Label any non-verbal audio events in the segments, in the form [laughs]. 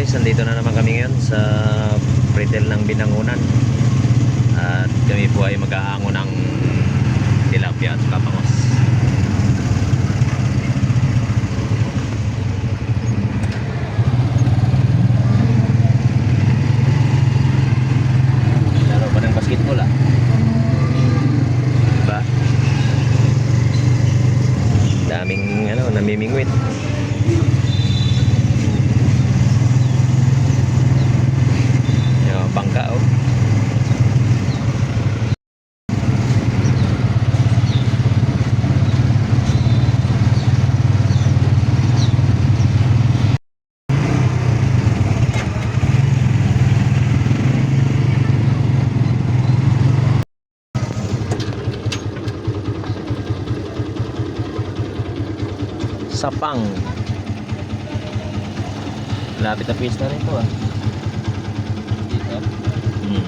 guys, nandito na naman kami ngayon sa pretel ng Binangunan. At kami po ay mag-aango ng tilapia at kapangos. Laro pa ng basketball ah. Diba? Daming ano, namimingwit. Yung mga bangka oh. Sapang. Lapit na pista rin to ah. Dito. Hmm.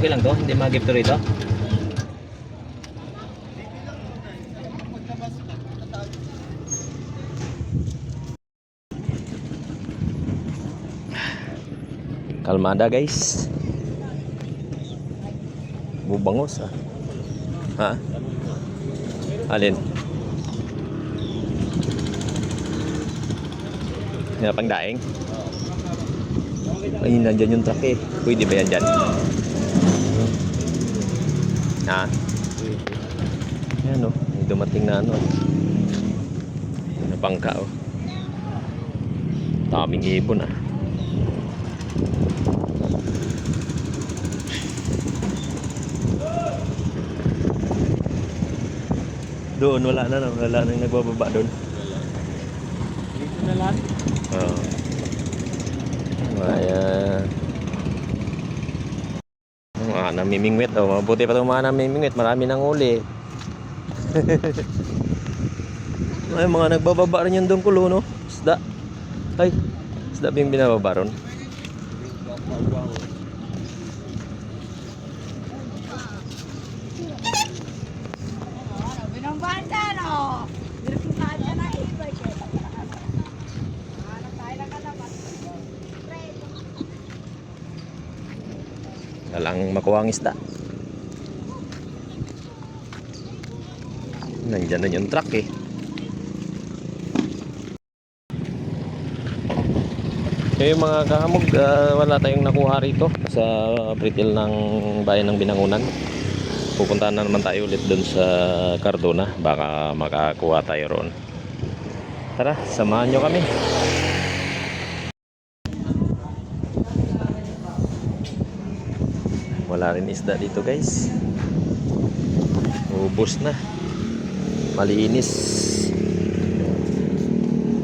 Okay lang to, hindi mag-gift to rito. Kalmada guys. Bubangos ah. Ha? Alin? Yan pang daing. Ay, nandyan yung truck eh. Pwede ba yan dyan? Ha? Yan o. May dumating na ano. Na bangka o. Daming ibon ah. Doon, wala na, no? wala nang nagbababa doon. Dito na lang. Oo. Kaya... Mga namimingwit oh. Mabuti pa itong mga namimingwit. Marami nang uli. [laughs] Ay, mga nagbababa rin yung dungkulo, no? Isda. Ay, isda ba yung binababa ron? Binambanda, no? Dirpuhan ka na iba siya. Ano tayo lang ka naman. Walang makuha ang isda. Nandyan na yung truck eh. Kaya yung mga kahamog, ah, wala tayong nakuha rito sa britil ng bayan ng Binangunan. Pupunta na naman tayo ulit dun sa Cardona. Baka makakuha tayo roon. Tara, samahan nyo kami. Wala rin isda dito guys. Ubus na. Malinis.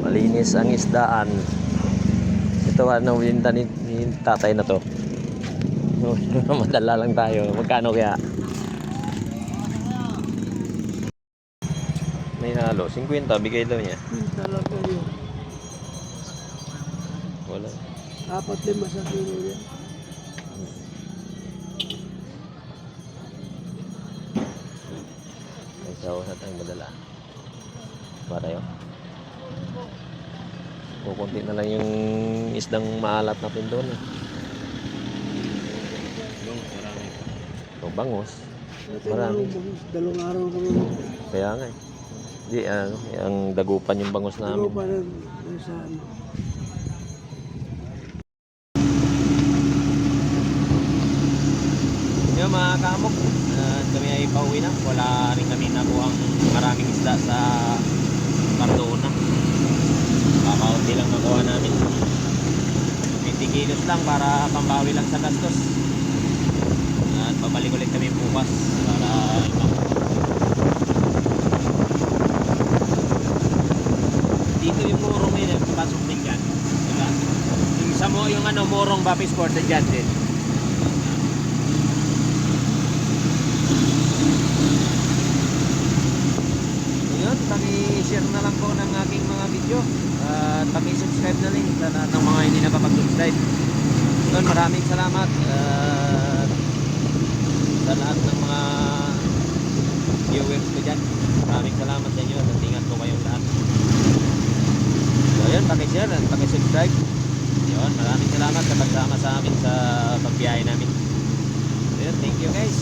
Malinis ang isdaan. Ito ano binta ni, ni tatay na to. [laughs] Madala lang tayo. Magkano kaya? May halo. 50 bigay daw niya. Talaga yun. Wala. Apat lima sa kilo yan. May sawa na tayong madala. Ba tayo? Kukunti na lang yung isdang maalat natin doon. Eh. O bangos. Marami. Dalawang araw kami. Kaya nga eh. Di, ano, ang dagupan yung bangos namin. pa rin sa ano. Yung mga kamok, uh, kami ay pauwi na. Wala rin kami maraming isda sa Cardona. Kakaunti lang nakuha namin. 20 kilos lang para pambawi lang sa gastos. At babalik ulit kami bukas para dito yung murong may nagpapasok din dyan. Diba? Yung isa mo, yung ano, murong Bapi Sport na dyan din. Yun, paki-share na lang po ng aking mga video. At paki-subscribe na rin sa lahat ng mga hindi nakapag-subscribe. Yun, maraming salamat. At sa lahat ng mga viewers ko dyan. Maraming salamat sa inyo at ingat po kayong lahat. So yun, paki-share at paki-subscribe. Yun, maraming salamat sa pagsama sa amin sa pagbiyahe namin. Yun, thank you guys.